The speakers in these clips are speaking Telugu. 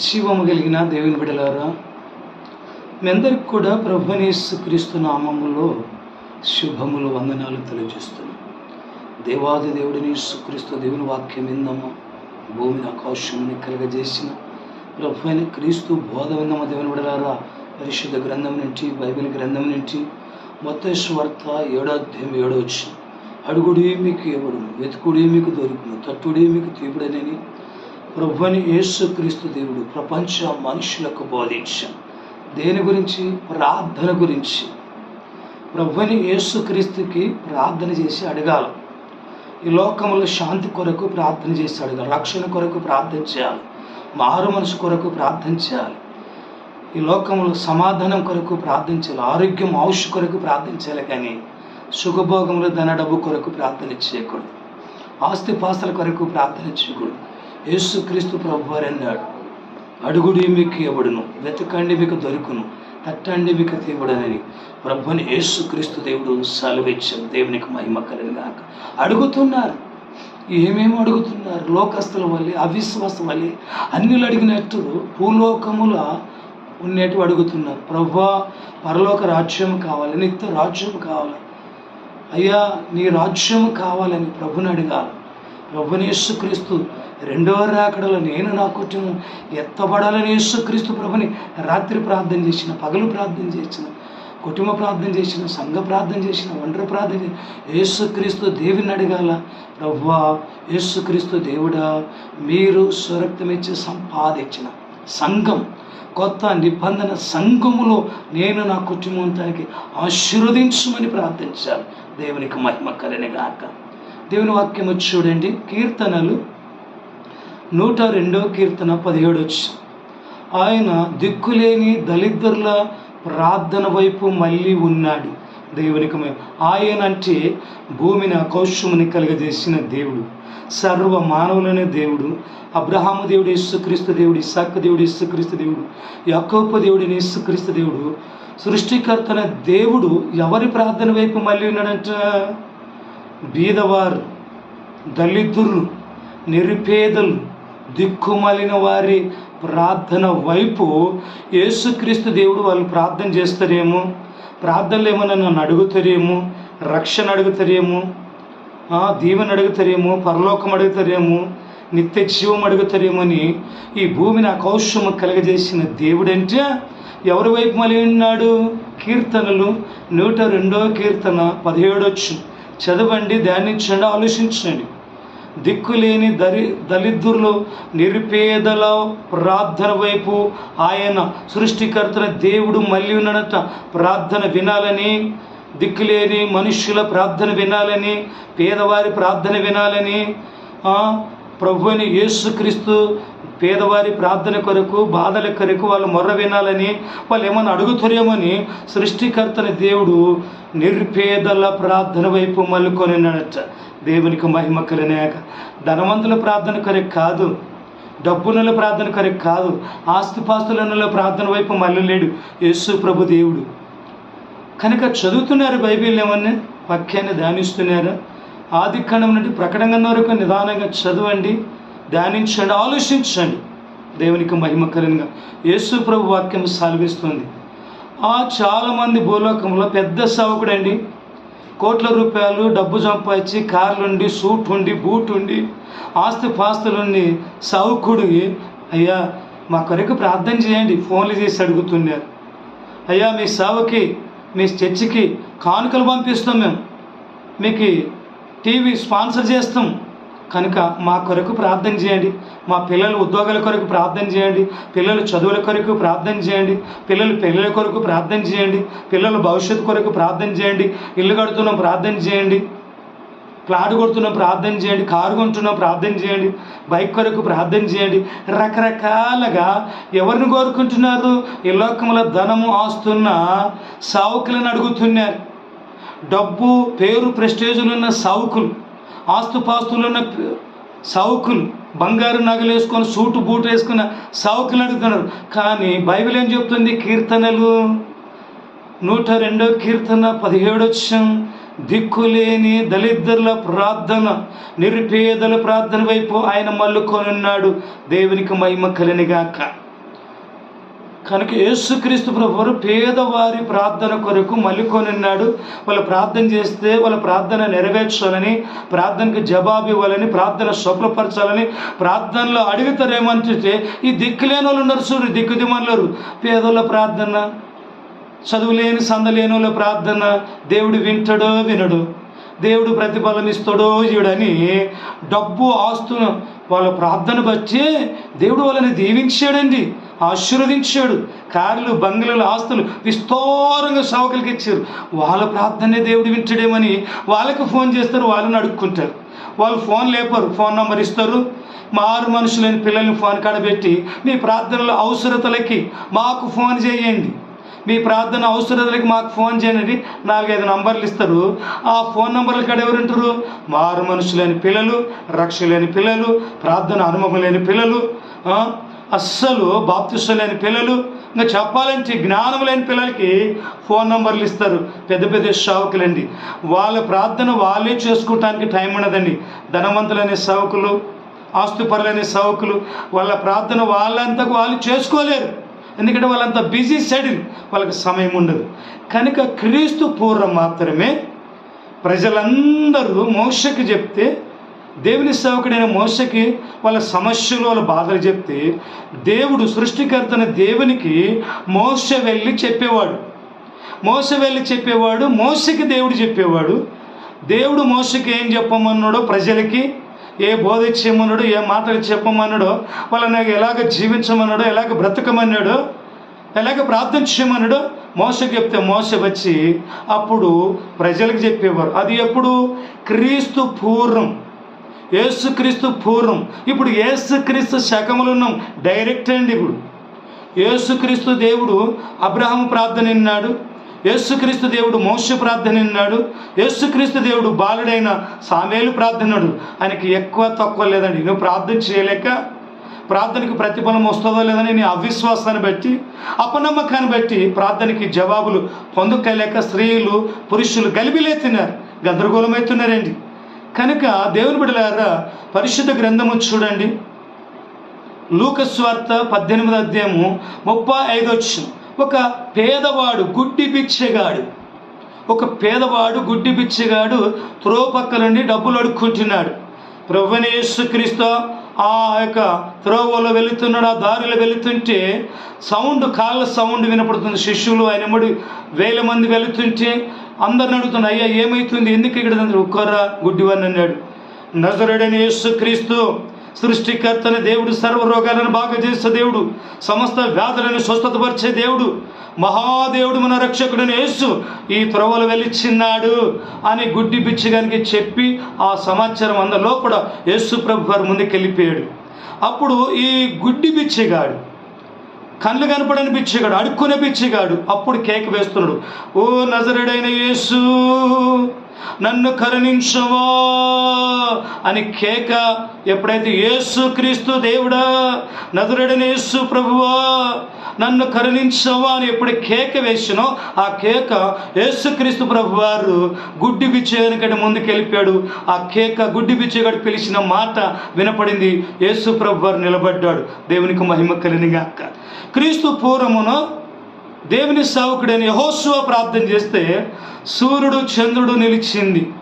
జీవము కలిగిన దేవుని బిడలారా మీ అందరికి కూడా ప్రభునేసు క్రీస్తు నామములో శుభములు వందనాలు తెలియజేస్తున్నాం. దేవాది దేవుడిని సుక్రీస్తు దేవుని వాక్యం విందమ్మ భూమిని ఆకాశముని కలగజేసిన ప్రభు అయిన క్రీస్తు బోధ విందమ్మ దేవుని బిడలారా పరిశుద్ధ గ్రంథం నుంచి బైబిల్ గ్రంథం నుంచి మొత్తేశ్వర్త ఏడో అధ్యాయం ఏడో వచ్చి అడుగుడి మీకు ఇవ్వడును వెతుకుడి మీకు దొరుకును తట్టుడి మీకు తీపుడనని ప్రభుని యేసుక్రీస్తు దేవుడు ప్రపంచ మనుషులకు బోధించాం. దేని గురించి? ప్రార్థన గురించి. ప్రభుని యేసుక్రీస్తుకి ప్రార్థన చేసి అడగాల. ఈ లోకంలో శాంతి కొరకు ప్రార్థన చేసి అడగాలి. రక్షణ కొరకు ప్రార్థన చేయాలి. మారు మనసు కొరకు ప్రార్థన చేయాలి. ఈ లోకంలో సమాధానం కొరకు ప్రార్థించాలి ఆరోగ్యం ఆయుష్ కొరకు ప్రార్థించాలి కానీ సుఖభోగంలో ధన డబ్బు కొరకు ప్రార్థన చేయకూడదు. ఆస్తి పాస్తుల కొరకు ప్రార్థన చేయకూడదు. యేసుక్రీస్తు ప్రభు వారు అన్నాడు అడుగుడి మీకు ఇవ్వడును వెతకండి మీకు దొరుకును తట్టండి మీకు తీయబడనని ప్రభుని యేసుక్రీస్తు దేవుడు సెలవిచ్చాం దేవునికి మహిమ కలిగాక అడుగుతున్నారు. ఏమేమి అడుగుతున్నారు? లోకస్తుల వల్లే అవిశ్వాస వల్లే. అన్నిలు అడిగినట్టు భూలోకముల ఉన్నట్టు అడుగుతున్నారు. ప్రభా పరలోక రాజ్యం కావాలి నిత్య రాజ్యం కావాలి. అయ్యా నీ రాజ్యం కావాలని ప్రభుని అడగాలి ప్రభుని యేసుక్రీస్తు రెండవ రాకడలో నేను నా కుటుంబం ఎత్తబడాలని యేసుక్రీస్తు ప్రభుని రాత్రి ప్రార్థన చేసిన పగలు ప్రార్థన చేసిన కుటుంబ ప్రార్థన చేసిన సంఘ ప్రార్థన చేసిన ఒంటరి ప్రార్థన చేసిన యేసుక్రీస్తు దేవుని అడగాల ప్రవ్వా యేసుక్రీస్తు దేవుడా మీరు స్వరక్తమిచ్చి సంపాదించిన సంఘం కొత్త నిబంధన సంఘములో నేను నా కుటుంబానికి ఆశీర్వదించమని ప్రార్థించాలి దేవునికి మహిమ కలినగాక దేవుని వాక్యము చూడండి కీర్తనలు నూట రెండో కీర్తన పదిహేడు ఆయన దిక్కులేని దళిద్రుల ప్రార్థన వైపు మళ్ళీ ఉన్నాడు. దేవునికి ఆయన అంటే భూమిని అకౌష్యముని కలుగజేసిన దేవుడు సర్వ మానవులనే దేవుడు అబ్రహాము దేవుడు యేసుక్రీస్తు దేవుడు ఇసాక్ దేవుడు యేసుక్రీస్తు దేవుడు యకోప దేవుడు యేసుక్రీస్తు దేవుడు సృష్టికర్తన దేవుడు ఎవరి ప్రార్థన వైపు మళ్ళీ ఉన్నాడంట? బీదవారు దళితులు నిరుపేదలు దిక్కుమలిన వారి ప్రార్థన వైపు యేసుక్రీస్తు దేవుడు వాళ్ళు ప్రార్థన చేస్తారేమో? ప్రార్థనలు ఏమైనా నన్ను అడుగుతారేమో? రక్షణ అడుగుతారేమో? దీవెన అడుగుతారేమో? పరలోకం అడుగుతారేమో? నిత్య జీవం అడుగుతారేమని అని ఈ భూమిని అకౌశము కలగజేసిన దేవుడంటే ఎవరి వైపు మళ్ళీ ఉన్నాడు? కీర్తనలు. నూట రెండో కీర్తన పదిహేడొచ్చు. చదవండి ధ్యానించండి ఆలోచించండి. దిక్కులేని దరి దళిద్రులు నిరుపేదల ప్రార్థన వైపు ఆయన సృష్టికర్తన దేవుడు మళ్ళీ ఉన్నాడట. ప్రార్థన వినాలని దిక్కులేని మనుష్యుల ప్రార్థన వినాలని పేదవారి ప్రార్థన వినాలని ప్రభు అని యేసుక్రీస్తు పేదవారి ప్రార్థన కొరకు బాధల కొరకు వాళ్ళు మొర్ర వినాలని వాళ్ళు ఏమన్నా అడుగుతురేమని సృష్టికర్తని దేవుడు నిర్పేదల ప్రార్థన వైపు మల్లుకొని దేవునికి మహిమ కలినాక ధనవంతుల ప్రార్థన కొరకు కాదు డబ్బునుల ప్రార్థన కొరకు కాదు ఆస్తిపాస్తులనుల ప్రార్థన వైపు మళ్ళీ లేడు యేసు ప్రభు దేవుడు. కనుక చదువుతున్నారు బైబిల్ ఏమన్నా? వాక్యాన్ని ధ్యానిస్తున్నారా? ఆది ఖండం నుండి ప్రకటన వరకు నిదానంగా చదవండి ధ్యానించండి ఆలోచించండి. దేవునికి మహిమ కలిగిన యేసు ప్రభు వాక్యం సాల్విస్తుంది. ఆ చాలామంది భూలోకంలో పెద్ద సేవకుడు అండి కోట్ల రూపాయలు డబ్బు సంపాదించి కార్లు ఉండి సూట్ ఉండి బూట్ ఉండి ఆస్తి పాస్తులుండి సౌకుడు అయ్యా మా కొరకు ప్రార్థన చేయండి. ఫోన్లు చేసి అడుగుతున్నారు. అయ్యా మీ సేవకి మీ చర్చికి కానుకలు పంపిస్తాం మేము. మీకు టీవీ స్పాన్సర్ చేస్తాం. కనుక మా కొరకు ప్రార్థన చేయండి. మా పిల్లల ఉద్యోగాల కొరకు ప్రార్థన చేయండి. పిల్లల చదువుల కొరకు ప్రార్థన చేయండి. పిల్లల పెళ్ళిళ్ళ కొరకు ప్రార్థన చేయండి. పిల్లల భవిష్యత్తు కొరకు ప్రార్థన చేయండి. ఇల్లు కడుతున్నాం ప్రార్థన చేయండి. ప్లాట్ కొడుతున్నాం ప్రార్థన చేయండి. కారు కొంటున్నాం ప్రార్థన చేయండి. బైక్ కొరకు ప్రార్థన చేయండి. రకరకాలుగా ఎవరిని కోరుకుంటున్నారు? ఈ లోకంలో ధనము ఆస్తున్న సావుకులను అడుగుతున్నారు. డబ్బు పేరు ప్రెస్టేజులున్న సావుకులు ఆస్తుపాస్తులు సావుకులు బంగారు నగలు వేసుకొని సూటు బూటు వేసుకున్న సావుకులు అడుగుతున్నారు. కానీ బైబిల్ ఏం చెప్తుంది? కీర్తనలు నూట రెండో కీర్తన పదిహేడొచ్చం దిక్కులేని దళిద్రుల ప్రార్థన నిరుపేదల ప్రార్థన వైపు ఆయన మల్లుకొనున్నాడు దేవునికి మహిమ కలినిగాక కనుక యేసుక్రీస్తు ప్రభువారు పేదవారి ప్రార్థన కొరకు మల్లికొనిన్నాడు వాళ్ళు ప్రార్థన చేస్తే వాళ్ళ ప్రార్థన నెరవేర్చాలని ప్రార్థనకు జవాబు ఇవ్వాలని ప్రార్థన స్వప్నపరచాలని ప్రార్థనలో అడుగుతారేమంటే ఈ దిక్కులేని వాళ్ళు ఉన్నారు చూడు దిక్కు దిమ్మన్నారు పేదోళ్ళ ప్రార్థన చదువులేని సందలేని వాళ్ళ ప్రార్థన దేవుడు వింటాడో వినడు. దేవుడు ప్రతిఫలం ఇస్తాడో ఇవ్వడని డబ్బు ఆస్తును వాళ్ళ ప్రార్థన బట్టి దేవుడు వాళ్ళని దీవించాడండి. ఆశీర్వదించాడు. కార్లు బంగ్లలు ఆస్తులు విస్తారంగా సేవకులకి ఇచ్చారు. వాళ్ళ ప్రార్థనే దేవుడు వింటాడేమని వాళ్ళకి ఫోన్ చేస్తారు వాళ్ళని అడుక్కుంటారు. వాళ్ళు ఫోన్ లేపరు ఫోన్ నెంబర్ ఇస్తారు. మారు మనుషులని పిల్లల్ని ఫోన్ కాడబెట్టి మీ ప్రార్థనల అవసరతలకి మాకు ఫోన్ చేయండి. మీ ప్రార్థన అవసరతలకి మాకు ఫోన్ చేయండి. నాలుగైదు నంబర్లు ఇస్తారు. ఆ ఫోన్ నంబర్ల కాడ ఎవరు ఉంటారు? మారు మనుషులేని పిల్లలు రక్ష లేని పిల్లలు ప్రార్థన అనుభవం లేని పిల్లలు అస్సలు బాప్తిష్టం లేని పిల్లలు. ఇంకా చెప్పాలంటే జ్ఞానం లేని పిల్లలకి ఫోన్ నంబర్లు ఇస్తారు. పెద్ద పెద్ద షావుకులండి. వాళ్ళ ప్రార్థన వాళ్ళే చేసుకోవటానికి టైం ఉండదండి. ధనవంతులనే సేవకులు ఆస్తుపరులనే సేవకులు వాళ్ళ ప్రార్థన వాళ్ళంతకు వాళ్ళు చేసుకోలేరు. ఎందుకంటే వాళ్ళంత బిజీ షెడ్యూల్. వాళ్ళకి సమయం ఉండదు. కనుక క్రీస్తు పూర్వం మాత్రమే ప్రజలందరూ మోసకి చెప్తే దేవుని సేవకుడైన మోసకి వాళ్ళ సమస్యలు వాళ్ళ బాధలు చెప్తే దేవుడు సృష్టికర్తన దేవునికి మోస వెళ్ళి చెప్పేవాడు. మోస వెళ్ళి చెప్పేవాడు మోసకి దేవుడు చెప్పేవాడు. దేవుడు మోసకి ఏం చెప్పమన్నాడో ప్రజలకి ఏ బోధ చేయమన్నాడో ఏ మాటలు చెప్పమన్నాడో వాళ్ళని ఎలాగ జీవించమన్నాడో ఎలాగ బ్రతకమన్నాడో ఎలాగ ప్రార్థన చేయమన్నాడో మోసకి చెప్తే మోస వచ్చి అప్పుడు ప్రజలకు చెప్పేవారు. అది ఎప్పుడు? క్రీస్తు పూర్వం. యేసుక్రీస్తు పూర్వం. ఇప్పుడు యేసుక్రీస్తు శకములు ఉన్నాం డైరెక్ట్ అండి ఇప్పుడు. యేసుక్రీస్తు దేవుడు అబ్రహం ప్రార్థన విన్నాడు. యేసుక్రీస్తు దేవుడు మోస ప్రార్థన విన్నాడు. యేసుక్రీస్తు దేవుడు బాలుడైన సామేలు ప్రార్థనాడు ఆయనకి ఎక్కువ తక్కువ లేదండి. నువ్వు ప్రార్థన చేయలేక ప్రార్థనకి ప్రతిఫలం వస్తుందో లేదని నీ అవిశ్వాసాన్ని బట్టి అపనమ్మకాన్ని బట్టి ప్రార్థనకి జవాబులు పొందుకోలేక స్త్రీలు పురుషులు గలిబిలేతున్నారు గందరగోళమవుతున్నారండి కనుక దేవుని బిడ్డలారా పరిశుద్ధ గ్రంథము చూడండి. లూకస్వార్త పద్దెనిమిది అధ్యాయము ముప్పై ఐదు వచ్చిన ఒక పేదవాడు గుడ్డి బిచ్చగాడు. ఒక పేదవాడు గుడ్డి బిచ్చగాడు త్రోపక్క నుండి డబ్బులు అడుక్కుంటున్నాడు. ప్రభునేశ్వక్రీస్తు ఆ యొక్క త్రోవలో వెళుతున్నాడు ఆ దారిలో వెళుతుంటే సౌండ్ కాళ్ళ సౌండ్ వినపడుతుంది. శిష్యులు ఆయన ముడి వేల మంది వెళుతుంటే అందరిని అడుగుతున్నారు అయ్యా ఏమవుతుంది ఎందుకు ఇక్కడ ఒక్కరా గుడ్డివాడిని అన్నాడు. నజరుడని యేసుక్రీస్తు సృష్టికర్తని దేవుడు సర్వ రోగాలను బాగా చేసే దేవుడు సమస్త వ్యాధులను స్వస్థతపరిచే దేవుడు మహాదేవుడు మన రక్షకుడని యేసు ఈ త్రోవలు వెలిచిన్నాడు అని గుడ్డి పిచ్చిగానికి చెప్పి ఆ సమాచారం అందరిలో కూడా యేసు ప్రభు వారి ముందుకు వెళ్ళిపోయాడు అప్పుడు ఈ గుడ్డి పిచ్చిగాడు కళ్ళు కనపడని పిచ్చిగాడు అడుక్కునే పిచ్చిగాడు అప్పుడు కేక్ వేస్తున్నాడు. ఓ నజరుడైన యేసు నన్ను కరుణించవా? అని కేక ఎప్పుడైతే యేసు క్రీస్తు దేవుడా నజరుడైన యేసు ప్రభువా నన్ను కరుణించవా అని ఎప్పుడు కేక వేసినో ఆ కేక యేసుక్రీస్తు ప్రభు వారు గుడ్డి బిచ్చేయనికటి ముందుకు వెళ్ళిపోయాడు ఆ కేక గుడ్డి బిచ్చేగాడు పిలిచిన మాట వినపడింది. యేసు ప్రభు వారు నిలబడ్డాడు. దేవునికి మహిమ కలినిగాక క్రీస్తు పూర్వమున దేవుని సేవకుడైన యహోస్వ ప్రార్థన చేస్తే సూర్యుడు చంద్రుడు నిలిచింది.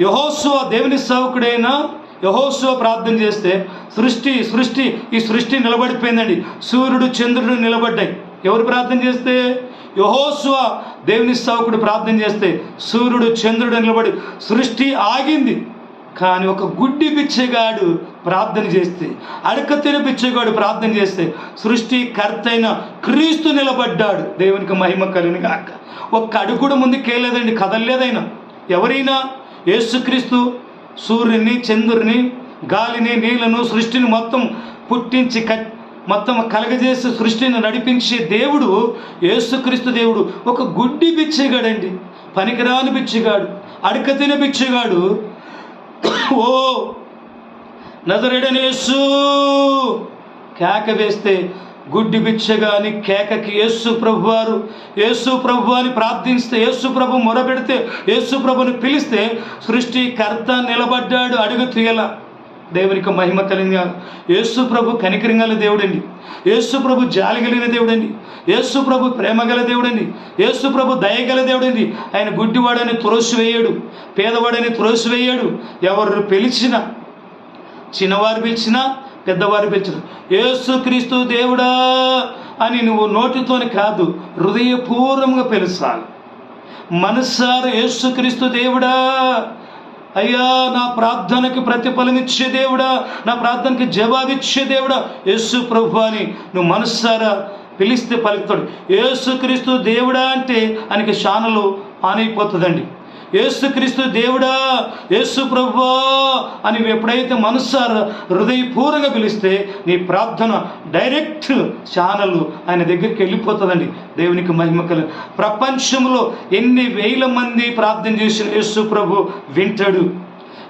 యహోస్వ దేవుని సేవకుడైన యహోశువ ప్రార్థన చేస్తే సృష్టి సృష్టి ఈ సృష్టి నిలబడిపోయిందండి. సూర్యుడు చంద్రుడు నిలబడ్డాయి. ఎవరు ప్రార్థన చేస్తే? యహోశువ దేవుని సావుకుడు ప్రార్థన చేస్తే సూర్యుడు చంద్రుడు నిలబడి సృష్టి ఆగింది. కానీ ఒక గుడ్డి పిచ్చగాడు ప్రార్థన చేస్తే అడకతిన పిచ్చగాడు ప్రార్థన చేస్తే సృష్టి కర్తైన క్రీస్తు నిలబడ్డాడు. దేవునికి మహిమ కలిగిన కాక ఒక్క అడుగు కూడా ముందుకేలేదండి కదలలేదైనా. ఎవరైనా? యేసుక్రీస్తు సూర్యుని చంద్రుని గాలిని నీళ్ళను సృష్టిని మొత్తం పుట్టించి కట్ మొత్తం కలగజేసి సృష్టిని నడిపించే దేవుడు యేసుక్రీస్తు దేవుడు. ఒక గుడ్డి పిచ్చిగాడండి పనికిరాని పిచ్చిగాడు అడకతిన పిచ్చిగాడు ఓ నజరెడనేసు! కేక వేస్తే గుడ్డి బిచ్చగాని కేకకి యేసు ప్రభు వారు యేసు ప్రభు అని ప్రార్థిస్తే యేసు ప్రభు మొరపెడితే యేసు ప్రభుని పిలిస్తే సృష్టికర్త నిలబడ్డాడు అడుగు తీయల. దేవునికి మహిమ కలిగిన యేసు ప్రభు కనికరింగల దేవుడండి. యేసు ప్రభు జాలి కలిగిన దేవుడండి. యేసు ప్రభు ప్రేమ గల దేవుడండి. యేసు ప్రభు దయగల దేవుడండి. ఆయన గుడ్డివాడని తురసివేయడు పేదవాడని తురసివేయడు. ఎవరు పిలిచినా చిన్నవారు పిలిచినా పెద్దవారు పిలిచిన యేసు క్రీస్తు దేవుడా అని నువ్వు నోటితోని కాదు హృదయపూర్వంగా పిలుచాలి మనసార యేసుక్రీస్తు దేవుడా అయ్యా నా ప్రార్థనకి ప్రతిఫలం ఇచ్చే దేవుడా నా ప్రార్థనకి జవాబిచ్చే దేవుడా యేసు ప్రభు అని నువ్వు మనస్సారా పిలిస్తే పలుకుతాడు యేసుక్రీస్తు దేవుడా అంటే ఆయనకి శానలు ఆనైపోతుందండి యేసుక్రీస్తు దేవుడా యేసు ప్రభువా అని నువ్వు ఎప్పుడైతే మనసారా హృదయపూర్వకంగా పిలిస్తే నీ ప్రార్థన డైరెక్ట్ ఛానల్ ఆయన దగ్గరికి వెళ్ళిపోతుందండి. దేవునికి మహిమకలు ప్రపంచంలో ఎన్ని వేల మంది ప్రార్థన చేసిన యేసు ప్రభు వింటాడు.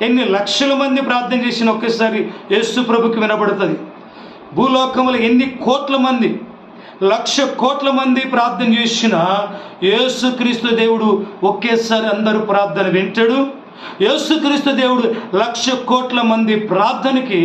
ఎన్ని లక్షల మంది ప్రార్థన చేసిన ఒకేసారి యేసు ప్రభుకి వినబడుతుంది. భూలోకంలో ఎన్ని కోట్ల మంది లక్ష కోట్ల మంది ప్రార్థన చేసిన యేసుక్రీస్తు దేవుడు ఒకేసారి అందరూ ప్రార్థన వింటాడు. యేసుక్రీస్తు దేవుడు లక్ష కోట్ల మంది ప్రార్థనకి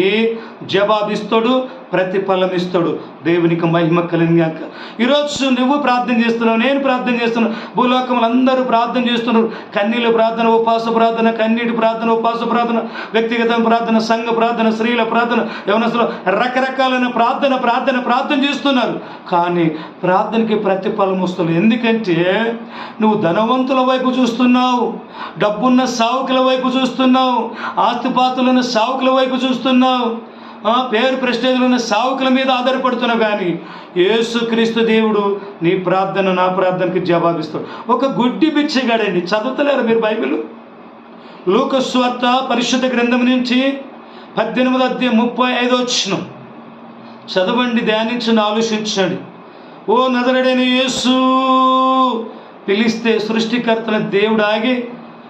జవాబిస్తాడు ప్రతిఫలం ఇస్తాడు దేవునికి మహిమ కలిగాక ఈరోజు నువ్వు ప్రార్థన చేస్తున్నావు నేను ప్రార్థన చేస్తున్నాను భూలోకములు అందరూ ప్రార్థన చేస్తున్నారు. కన్నీళ్ళ ప్రార్థన ఉపాస ప్రార్థన కన్నీటి ప్రార్థన ఉపాస ప్రార్థన వ్యక్తిగత ప్రార్థన సంఘ ప్రార్థన స్త్రీల ప్రార్థన యవనస్తులు రకరకాలైన ప్రార్థన ప్రార్థన ప్రార్థన చేస్తున్నారు. కానీ ప్రార్థనకి ప్రతిఫలం వస్తుంది ఎందుకంటే నువ్వు ధనవంతుల వైపు చూస్తున్నావు డబ్బున్న సావుకుల వైపు చూస్తున్నావు ఆస్తిపాతులున్న సావుకుల వైపు చూస్తున్నావు. పేరు ప్రశ్నలు ఉన్న సావుకుల మీద ఆధారపడుతున్నావు కానీ యేసుక్రీస్తు దేవుడు నీ ప్రార్థన నా ప్రార్థనకి జవాబిస్తాడు ఒక గుడ్డి బిచ్చగాడండి చదువుతలేరు మీరు బైబిల్? లూకస్వార్త పరిశుద్ధ గ్రంథం నుంచి పద్దెనిమిది అధ్యాయం ముప్పై ఐదో వచ్చిన చదవండి ధ్యానించండి ఆలోచించండి. ఓ నదరడైన యేసు పిలిస్తే సృష్టికర్తన దేవుడు ఆగి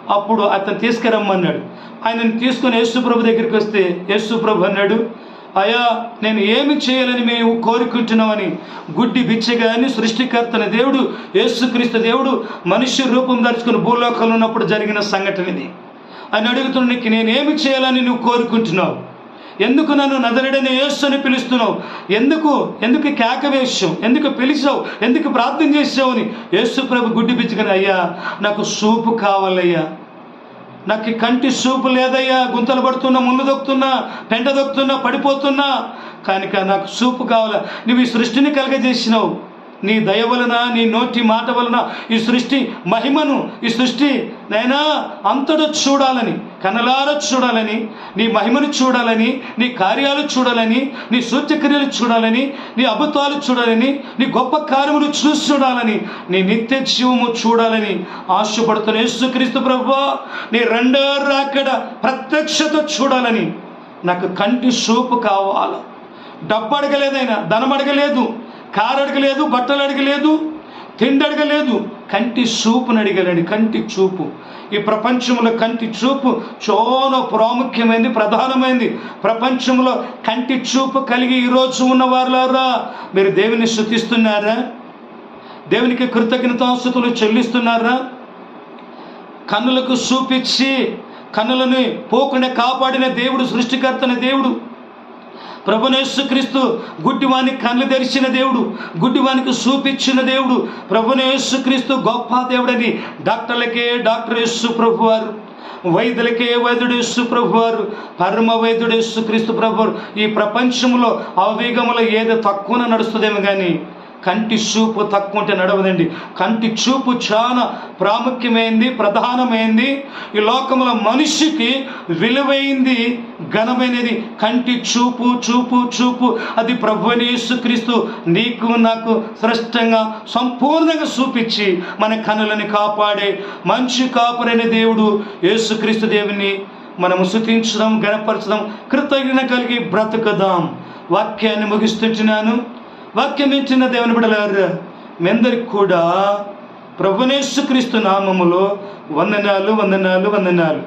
అప్పుడు అతను తీసుకురమ్మన్నాడు. ఆయనను తీసుకుని యేసుప్రభు దగ్గరికి వస్తే యేసుప్రభు అన్నాడు అయా నేను ఏమి చేయాలని మేము కోరుకుంటున్నామని గుడ్డి బిచ్చగాని సృష్టికర్తన దేవుడు యేసుక్రీస్తు దేవుడు మనుష్య రూపం దాచుకుని భూలోకంలో ఉన్నప్పుడు జరిగిన సంఘటన ఇది. ఆయన అడుగుతున్న నీకు నేనేమి చేయాలని నువ్వు కోరుకుంటున్నావు? ఎందుకు నన్ను నదరుడని యేసుని పిలుస్తున్నావు? ఎందుకు? ఎందుకు కేక వేసావు ఎందుకు పిలిచావు? ఎందుకు ప్రార్థన చేసావు అని యేసు ప్రభు గుడ్డి పిచ్చుకుని అయ్యా నాకు సూపు కావాలయ్యా. నాకు కంటి సూపు లేదయ్యా. గుంతలు పడుతున్నా ముళ్ళు దొక్కుతున్నా పెంట దొక్కుతున్నా పడిపోతున్నా. కనుక నాకు సూపు కావాలా? నువ్వు ఈ సృష్టిని కలగజేసినావు. నీ దయ వలన నీ నోటి మాట వలన ఈ సృష్టి మహిమను ఈ సృష్టి నైనా అంతటా చూడాలని కనలార చూడాలని నీ మహిమను చూడాలని నీ కార్యాలు చూడాలని నీ సూత్యక్రియలు చూడాలని నీ అబద్ధాలు చూడాలని నీ గొప్ప కార్యములు చూసి చూడాలని నీ నిత్య జీవము చూడాలని ఆశపడుతున్న యేసుక్రీస్తు ప్రభు నీ రెండో రాకడ ప్రత్యక్షత చూడాలని. నాకు కంటి సూపు కావాలి? డబ్బు అడగలేదైనా ధనం అడగలేదు కారు అడగలేదు బట్టలు అడగలేదు తిండి అడగలేదు. కంటి చూపుని అడగలేడు కంటి చూపు. ఈ ప్రపంచంలో కంటి చూపు చాలా ప్రాముఖ్యమైనది ప్రధానమైనది ప్రపంచంలో కంటి చూపు కలిగి ఈరోజు ఉన్నవారులారా మీరు దేవుని శృతిస్తున్నారా దేవునికి కృతజ్ఞతాస్థుతులు చెల్లిస్తున్నారా? కన్నులకు చూపించి కన్నులని పోకుండా కాపాడిన దేవుడు సృష్టికర్తన దేవుడు. ప్రభునేశ్వక్రీస్తు గుడ్డివానికి కళ్ళు తెరిచిన దేవుడు గుడ్డివానికి చూపించిన దేవుడు ప్రభునేసుక్రీస్తు గొప్ప దేవుడని డాక్టర్లకే డాక్టర్ యేసు ప్రభు వారు వైద్యులకే వైద్యుడు యేసు ప్రభు వారు పరమ వైద్యుడు యేసు క్రీస్తు ప్రభు ఈ ప్రపంచంలో అవేగములో ఏదో తక్కువన నడుస్తుందేమో కానీ కంటి చూపు తక్కువ ఉంటే నడవదండి. కంటి చూపు చాలా ప్రాముఖ్యమైంది ప్రధానమైంది. ఈ లోకంలో మనిషికి విలువైంది ఘనమైనది కంటి చూపు చూపు చూపు. అది ప్రభు యేసుక్రీస్తు నీకు నాకు స్పష్టంగా సంపూర్ణంగా చూపించి మన కనులని కాపాడే మంచి కాపురైన దేవుడు యేసుక్రీస్తు దేవుని మనము శుతించడం గణపరచడం కృతజ్ఞత కలిగి బ్రతుకుదాం. వాక్యాన్ని ముగిస్తుంటున్నాను. వాక్యం ఇచ్చిన దేవుని బిడలారు మీ అందరికి కూడా ప్రభునేశ్వక్రీస్తు నామములో వందనాలు వందనాలు వందనాలు.